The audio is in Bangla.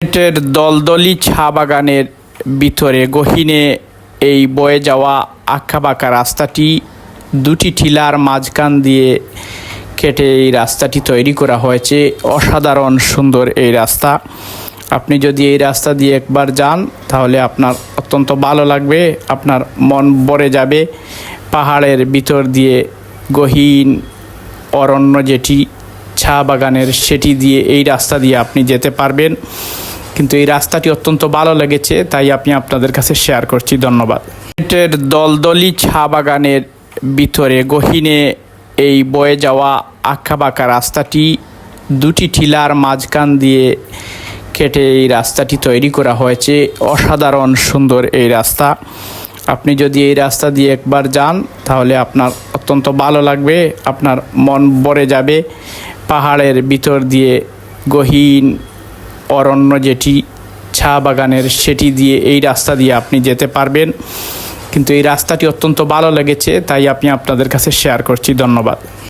সিলেটের দলদলি চা বাগানের ভিতরে, গহীনে এই বয়ে যাওয়া আঁকাবাঁকা রাস্তাটি দুটি টিলার মাঝখান দিয়ে কেটে এই রাস্তাটি তৈরি করা হয়েছে। অসাধারণ সুন্দর এই রাস্তা। আপনি যদি এই রাস্তা দিয়ে একবার যান, তাহলে আপনার অত্যন্ত ভালো লাগবে, আপনার মন ভরে যাবে। পাহাড়ের ভিতর দিয়ে গহীন অরণ্য যেটি, চা বাগানের সেটি দিয়ে এই রাস্তা দিয়ে আপনি যেতে পারবেন। কিন্তু এই রাস্তাটি অত্যন্ত ভালো লেগেছে, তাই আমি আপনাদের কাছে শেয়ার করছি, ধন্যবাদ। সিলেটের দলদলি চা বাগানের ভিতরে গহীনে এই বয়ে যাওয়া আঁকাবাঁকা রাস্তাটি, দুটি টিলার মাঝখান দিয়ে কেটে এই রাস্তাটি তৈরি করা হয়েছে। অসাধারণ সুন্দর এই রাস্তা। আপনি যদি এই রাস্তা দিয়ে একবার যান, তাহলে আপনার অত্যন্ত ভালো লাগবে, আপনার মন ভরে যাবে। পাহাড়ের ভিতর দিয়ে গহীন অরণ্য যেটি চা বাগানের, সেটি দিয়ে এই রাস্তা দিয়ে আপনি যেতে পারবেন। কিন্তু এই রাস্তাটি অত্যন্ত ভালো লেগেছে, তাই আমি আপনাদের কাছে শেয়ার করছি। ধন্যবাদ।